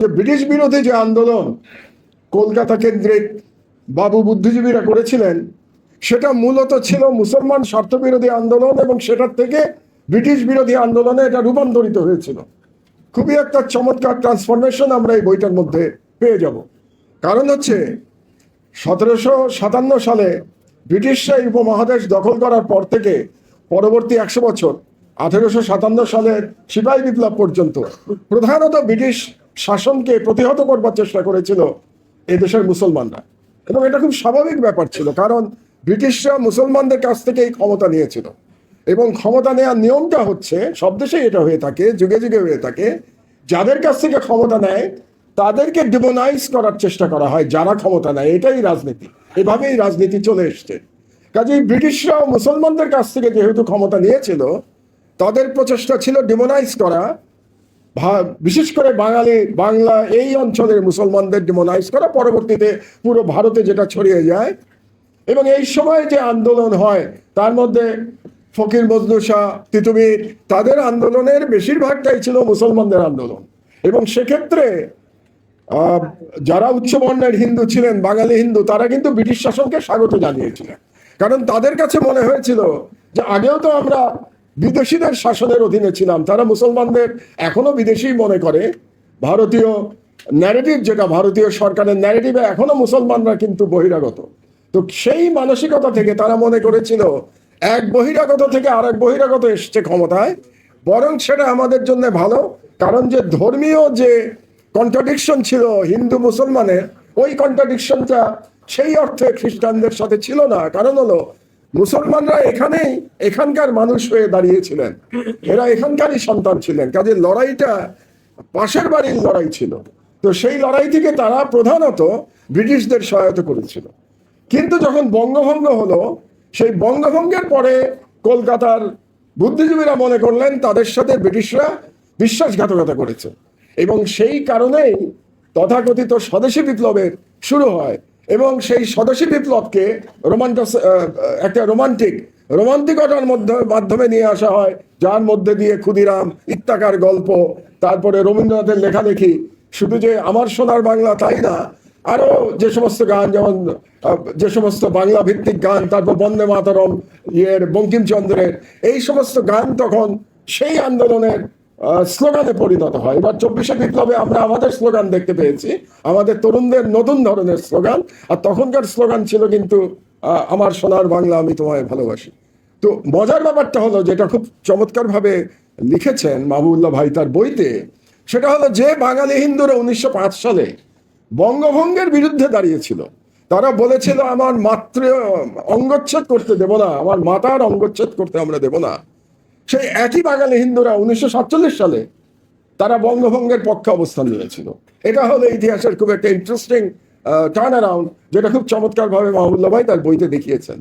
British বিরোধী যে আন্দোলন কলকাতা কেন্দ্রিক বাবু বুদ্ধিজীবীরা করেছিলেন, সেটা মূলত ছিল মুসলমান স্বার্থবিরোধী আন্দোলন এবং সেটার থেকে ব্রিটিশ বিরোধী আন্দোলনে এটা রূপান্তরিত হয়েছিল। খুবই একটা চমৎকার ট্রান্সফরমেশন আমরা এই বইটার মধ্যে পেয়ে যাব। কারণ হচ্ছে, সতেরোশো সাতান্ন সালে ব্রিটিশরা এই উপমহাদেশ দখল করার পর থেকে পরবর্তী একশো বছর, আঠেরোশো সাতান্ন সালের সিপাহী বিপ্লব পর্যন্ত প্রধানত ব্রিটিশ শাসনকে প্রতিহত করবার চেষ্টা করেছিল এই দেশের মুসলমানরা। এবং এটা খুব স্বাভাবিক ব্যাপার ছিল, কারণ ব্রিটিশরা মুসলমানদের কাছ থেকে এই ক্ষমতা নিয়েছিল। এবং ক্ষমতা নেওয়ার নিয়মটা হচ্ছে, সব দেশেই এটা হয়ে থাকে, যুগে যুগে হয়ে থাকে, যাদের কাছ থেকে ক্ষমতা নেয়, তাদেরকে ডিমোনাইজ করার চেষ্টা করা হয়, যারা ক্ষমতা নেয়, এটাই রাজনীতি। এভাবেই রাজনীতি চলে এসছে। কাজেই ব্রিটিশরাও মুসলমানদের কাছ থেকে যেহেতু ক্ষমতা নিয়েছিল, তাদের প্রচেষ্টা ছিল ডিমোনাইজ করা বিশেষ করে বাঙালি, বাংলা এই অঞ্চলের মুসলমানদের ডিমোনাইজ করা পরবর্তীতে পুরো ভারতে যেটা ছড়িয়ে যায়। এবং এই সময় যে আন্দোলন হয়, তার মধ্যে ফকির মজনু শাহ, তিতুমির, তাদের আন্দোলনের বেশিরভাগটাই ছিল মুসলমানদের আন্দোলন। এবং সেক্ষেত্রে যারা উচ্চবর্ণের হিন্দু ছিলেন, বাঙালি হিন্দু, তারা কিন্তু ব্রিটিশ শাসনকে স্বাগত জানিয়েছিলেন। কারণ তাদের কাছে মনে হয়েছিল যে আগেও তো আমরা বিদেশিদের শাসনের অধীনে ছিলাম। তারা মুসলমানদের এখনও বিদেশি মনে করে। ভারতীয় ন্যারেটিভ যেটা, ভারতীয় সরকারের ন্যারেটিভে এখনও মুসলমানরা কিন্তু বহিরাগত। তো সেই মানসিকতা থেকে তারা মনে করেছিল, এক বহিরাগত থেকে আরেক বহিরাগত এসছে ক্ষমতায়। বরং সেটা আমাদের জন্য ভালো, কারণ যে ধর্মীয় যে কন্ট্রাডিকশন ছিল হিন্দু মুসলমানের, ওই কন্ট্রাডিকশনটা সেই অর্থে খ্রিস্টানদের সাথে ছিল না। কারণ হলো মুসলমানরা এখানেই এখানকার মানুষ হয়ে দাঁড়িয়েছিলেন। এরা এখানকারই সন্তান ছিলেন। কাজে লড়াইটা পাশের বাড়ির লড়াই ছিল। তো সেই লড়াই থেকে তারা প্রধানত ব্রিটিশদের সহায়তা করেছিল। কিন্তু যখন বঙ্গভঙ্গ হলো, সেই বঙ্গভঙ্গের পরে কলকাতার বুদ্ধিজীবীরা মনে করলেন, তাদের সাথে ব্রিটিশরা বিশ্বাসঘাতকতা করেছে। এবং সেই কারণেই তথাকথিত স্বদেশী বিপ্লবের শুরু হয়। এবং সেই স্বদেশী বিপ্লবকে রোমান্টাস একটা রোমান্টিক, রোমান্টিকতার মধ্যে, মাধ্যমে নিয়ে আসা হয়, যার মধ্যে দিয়ে ক্ষুদিরাম ইত্যাকার গল্প, তারপরে রবীন্দ্রনাথের লেখালেখি, শুধু যে আমার সোনার বাংলা তাই না আরও যে সমস্ত গান, যেমন যে সমস্ত বাংলা ভিত্তিক গান, তারপর বন্দে মাতরম, ইয়ের বঙ্কিমচন্দ্রের, এই সমস্ত গান তখন সেই আন্দোলনের স্লোগানে পরিণত হয়। এবার চব্বিশে বিপ্লবে আমরা আমাদের স্লোগান দেখতে পেয়েছি। আমাদের তরুণদের নতুন ধরনের স্লোগান। আর তখনকার স্লোগান ছিল কিন্তু আমার সোনার বাংলা আমি তোমায় ভালোবাসি। তো মজার ব্যাপারটা হলো, যেটা খুব চমৎকারভাবে লিখেছেন মাহবুবুল্লাহ ভাই তার বইতে, সেটা হলো যে বাঙালি হিন্দুরা উনিশশো পাঁচ সালে বঙ্গভঙ্গের বিরুদ্ধে দাঁড়িয়েছিল। তারা বলেছিল, আমার মাতৃ অঙ্গচ্ছেদ করতে দেব না। আমার মাতার অঙ্গচ্ছেদ করতে আমরা দেব না। সেই একই বাঙালি হিন্দুরা উনিশশো সাতচল্লিশ সালে তারা বঙ্গভঙ্গের পক্ষে অবস্থান নিয়েছিল। এটা হলো ইতিহাসের খুব একটা ইন্টারেস্টিং টার্ন অ্যারাউন্ড যেটা খুব চমৎকারভাবে মাহুল্লা ভাই তার বইতে দেখিয়েছেন।